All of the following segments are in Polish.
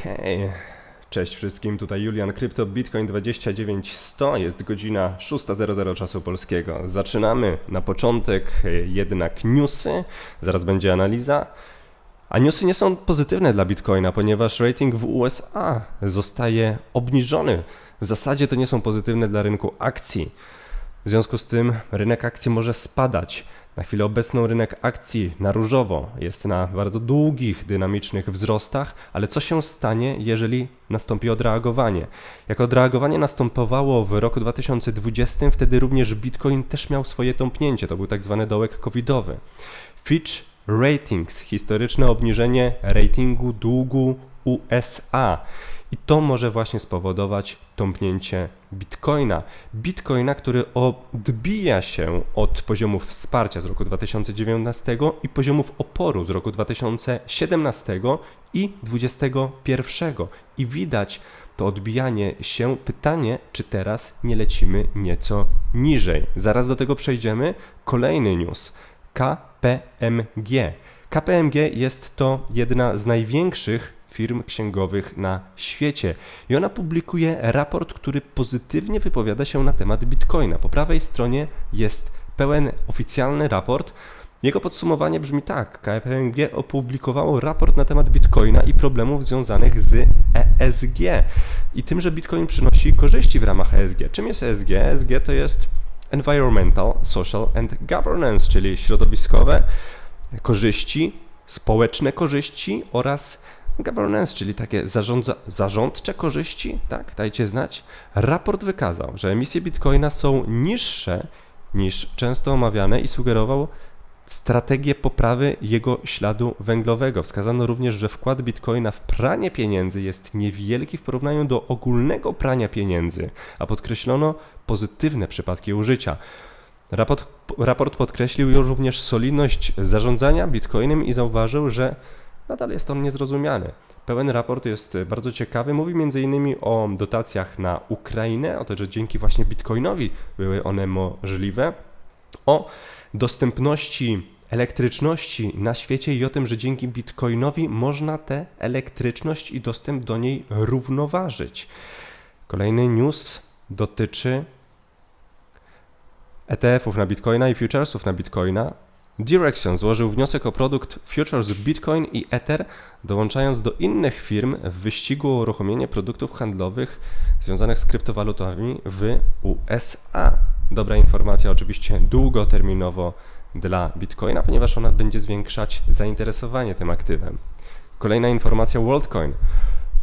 Okej. Cześć wszystkim, tutaj Julian Krypto Bitcoin 29100, jest godzina 6.00 czasu polskiego. Zaczynamy na początek e, jednak newsy, zaraz będzie analiza. A newsy nie są pozytywne dla Bitcoina, ponieważ rating w USA zostaje obniżony. W zasadzie to nie są pozytywne dla rynku akcji. W związku z tym rynek akcji może spadać. Na chwilę obecną rynek akcji na różowo jest na bardzo długich, dynamicznych wzrostach, ale co się stanie, jeżeli nastąpi odreagowanie? Jak odreagowanie następowało w roku 2020, wtedy również Bitcoin też miał swoje tąpnięcie. To był tak zwany dołek covidowy. Fitch Ratings, historyczne obniżenie ratingu długu USA. I to może właśnie spowodować tąpnięcie bitcoina. Bitcoina, który odbija się od poziomów wsparcia z roku 2019 i poziomów oporu z roku 2017 i 2021. I widać to odbijanie się. Pytanie, czy teraz nie lecimy nieco niżej. Zaraz do tego przejdziemy. Kolejny news. KPMG. KPMG jest to jedna z największych firm księgowych na świecie. I ona publikuje raport, który pozytywnie wypowiada się na temat Bitcoina. Po prawej stronie jest pełen oficjalny raport. Jego podsumowanie brzmi tak: KPMG opublikowało raport na temat Bitcoina i problemów związanych z ESG i tym, że Bitcoin przynosi korzyści w ramach ESG. Czym jest ESG? ESG to jest Environmental, Social and Governance, czyli środowiskowe korzyści, społeczne korzyści oraz governance, czyli takie zarządza, zarządcze korzyści, tak, dajcie znać. Raport wykazał, że emisje bitcoina są niższe niż często omawiane i sugerował strategię poprawy jego śladu węglowego. Wskazano również, że wkład bitcoina w pranie pieniędzy jest niewielki w porównaniu do ogólnego prania pieniędzy, a podkreślono pozytywne przypadki użycia. Raport, raport podkreślił również solidność zarządzania bitcoinem i zauważył, że nadal jest on niezrozumiany. Pełen raport jest bardzo ciekawy. Mówi m.in. o dotacjach na Ukrainę, o to, że dzięki właśnie bitcoinowi były one możliwe, o dostępności elektryczności na świecie i o tym, że dzięki bitcoinowi można tę elektryczność i dostęp do niej równoważyć. Kolejny news dotyczy ETF-ów na bitcoina i futuresów na bitcoina. Direction złożył wniosek o produkt Futures Bitcoin i Ether, dołączając do innych firm w wyścigu o uruchomienie produktów handlowych związanych z kryptowalutami w USA. Dobra informacja, oczywiście długoterminowo dla Bitcoina, ponieważ ona będzie zwiększać zainteresowanie tym aktywem. Kolejna informacja WorldCoin.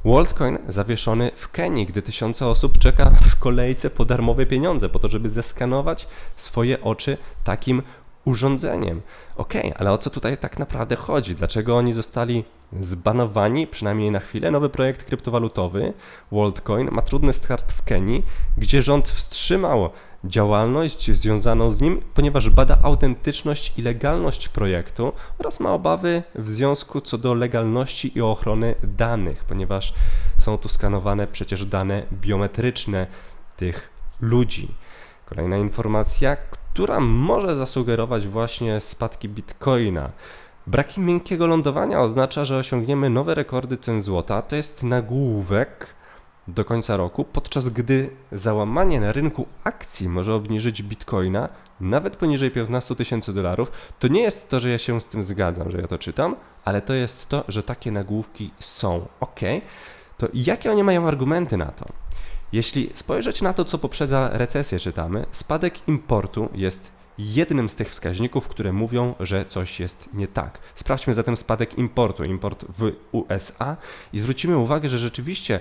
WorldCoin zawieszony w Kenii, gdy tysiące osób czeka w kolejce po darmowe pieniądze, po to, żeby zeskanować swoje oczy takim urządzeniem. Okej, okay, ale o co tutaj tak naprawdę chodzi? Dlaczego oni zostali zbanowani, przynajmniej na chwilę? Nowy projekt kryptowalutowy WorldCoin ma trudny start w Kenii, gdzie rząd wstrzymał działalność związaną z nim, ponieważ bada autentyczność i legalność projektu oraz ma obawy w związku co do legalności i ochrony danych, ponieważ są tu skanowane przecież dane biometryczne tych ludzi. Kolejna informacja, która może zasugerować właśnie spadki bitcoina. Brak miękkiego lądowania oznacza, że osiągniemy nowe rekordy cen złota. To jest nagłówek do końca roku, podczas gdy załamanie na rynku akcji może obniżyć bitcoina nawet poniżej 15 tysięcy dolarów. To nie jest to, że ja się z tym zgadzam, że ja to czytam, ale to jest to, że takie nagłówki są. Ok, to jakie oni mają argumenty na to? Jeśli spojrzeć na to, co poprzedza recesję, czytamy, spadek importu jest jednym z tych wskaźników, które mówią, że coś jest nie tak. Sprawdźmy zatem spadek importu, import w USA i zwrócimy uwagę, że rzeczywiście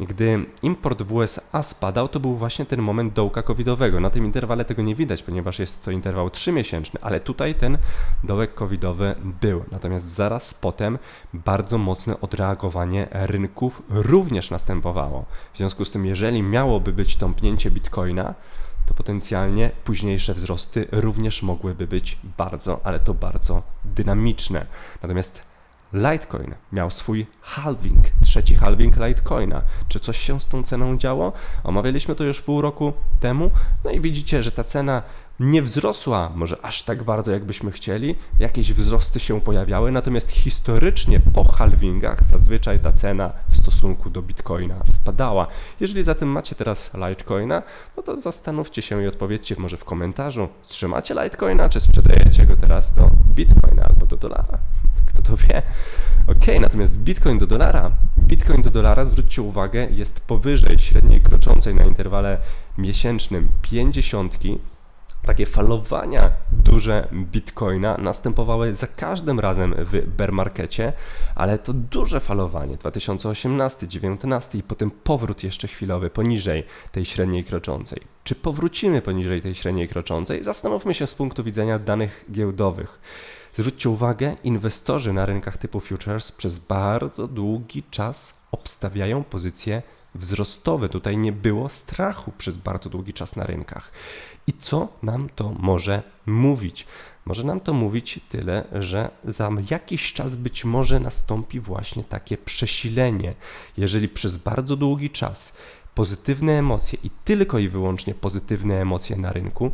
gdy import w USA spadał, to był właśnie ten moment dołka covidowego. Na tym interwale tego nie widać, ponieważ jest to interwał 3-miesięczny, ale tutaj ten dołek covidowy był. Natomiast zaraz potem bardzo mocne odreagowanie rynków również następowało. W związku z tym, jeżeli miałoby być tąpnięcie bitcoina, to potencjalnie późniejsze wzrosty również mogłyby być bardzo, ale to bardzo dynamiczne. Natomiast Litecoin miał swój halving, trzeci halving Litecoina. Czy coś się z tą ceną działo? Omawialiśmy to już pół roku temu, no i widzicie, że ta cena nie wzrosła może aż tak bardzo, jakbyśmy chcieli. Jakieś wzrosty się pojawiały, natomiast historycznie po halvingach zazwyczaj ta cena w stosunku do bitcoina spadała. Jeżeli zatem macie teraz Litecoina, no to zastanówcie się i odpowiedzcie może w komentarzu, trzymacie Litecoina, czy sprzedajecie go teraz do bitcoina albo do dolara. To wie? Ok, natomiast bitcoin do dolara, bitcoin do dolara, zwróćcie uwagę, jest powyżej średniej kroczącej na interwale miesięcznym 50 takie falowania duże bitcoina następowały za każdym razem w bear markecie, ale to duże falowanie 2018, 2019 i potem powrót jeszcze chwilowy poniżej tej średniej kroczącej. Czy powrócimy poniżej tej średniej kroczącej? Zastanówmy się z punktu widzenia danych giełdowych. Zwróćcie uwagę, inwestorzy na rynkach typu futures przez bardzo długi czas obstawiają pozycje wzrostowe. Tutaj nie było strachu przez bardzo długi czas na rynkach. I co nam to może mówić? Może nam to mówić tyle, że za jakiś czas być może nastąpi właśnie takie przesilenie. Jeżeli przez bardzo długi czas pozytywne emocje i tylko i wyłącznie pozytywne emocje na rynku,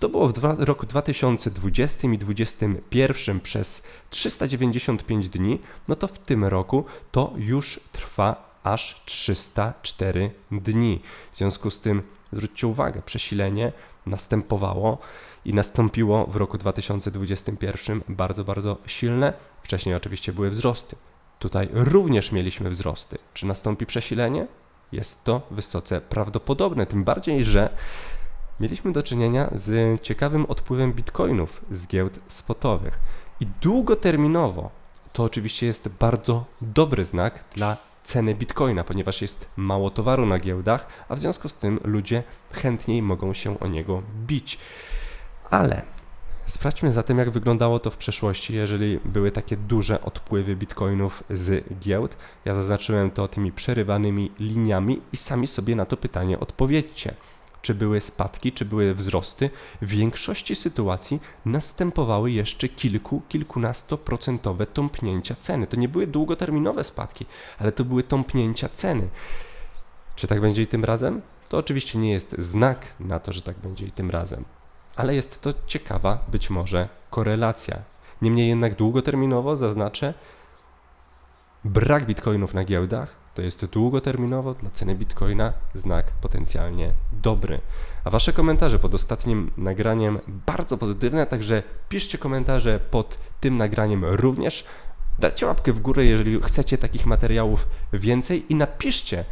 to było w dwa, roku 2020 i 2021 przez 395 dni, no to w tym roku to już trwa aż 304 dni. W związku z tym zwróćcie uwagę, przesilenie następowało i nastąpiło w roku 2021 bardzo, bardzo silne. Wcześniej oczywiście były wzrosty. Tutaj również mieliśmy wzrosty. Czy nastąpi przesilenie? Jest to wysoce prawdopodobne, tym bardziej, że mieliśmy do czynienia z ciekawym odpływem bitcoinów z giełd spotowych. I długoterminowo to oczywiście jest bardzo dobry znak dla ceny bitcoina, ponieważ jest mało towaru na giełdach, a w związku z tym ludzie chętniej mogą się o niego bić. Ale sprawdźmy zatem, jak wyglądało to w przeszłości, jeżeli były takie duże odpływy bitcoinów z giełd. Ja zaznaczyłem to tymi przerywanymi liniami i sami sobie na to pytanie odpowiedzcie czy były spadki, czy były wzrosty, w większości sytuacji następowały jeszcze kilku, kilkunastoprocentowe tąpnięcia ceny. To nie były długoterminowe spadki, ale to były tąpnięcia ceny. Czy tak będzie i tym razem? To oczywiście nie jest znak na to, że tak będzie i tym razem, ale jest to ciekawa być może korelacja. Niemniej jednak długoterminowo zaznaczę, brak bitcoinów na giełdach to jest długoterminowo dla ceny bitcoina znak potencjalnie dobry. A wasze komentarze pod ostatnim nagraniem bardzo pozytywne, także piszcie komentarze pod tym nagraniem również. Dajcie łapkę w górę, jeżeli chcecie takich materiałów więcej i napiszcie,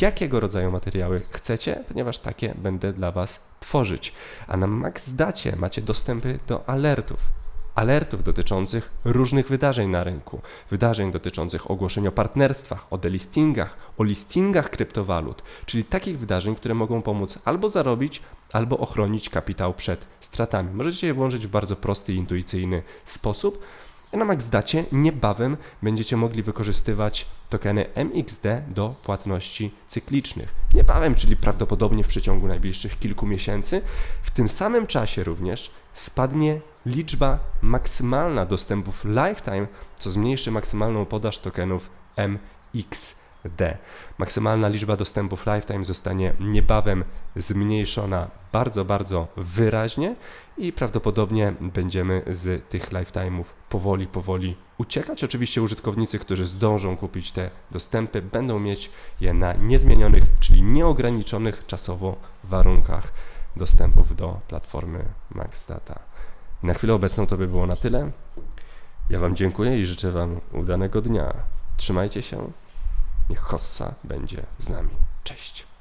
jakiego rodzaju materiały chcecie, ponieważ takie będę dla Was tworzyć. A na Max Dacie macie dostępy do alertów alertów dotyczących różnych wydarzeń na rynku, wydarzeń dotyczących ogłoszeń o partnerstwach, o delistingach, o listingach kryptowalut, czyli takich wydarzeń, które mogą pomóc albo zarobić, albo ochronić kapitał przed stratami. Możecie je włączyć w bardzo prosty i intuicyjny sposób. Na MaxDacie niebawem będziecie mogli wykorzystywać tokeny MXD do płatności cyklicznych. Niebawem, czyli prawdopodobnie w przeciągu najbliższych kilku miesięcy. W tym samym czasie również spadnie liczba maksymalna dostępów lifetime, co zmniejszy maksymalną podaż tokenów MXD. Maksymalna liczba dostępów lifetime zostanie niebawem zmniejszona bardzo, bardzo wyraźnie i prawdopodobnie będziemy z tych lifetime'ów powoli, powoli uciekać. Oczywiście użytkownicy, którzy zdążą kupić te dostępy, będą mieć je na niezmienionych, czyli nieograniczonych czasowo warunkach dostępów do platformy MaxData. Na chwilę obecną to by było na tyle. Ja Wam dziękuję i życzę Wam udanego dnia. Trzymajcie się. Niech Hossa będzie z nami. Cześć.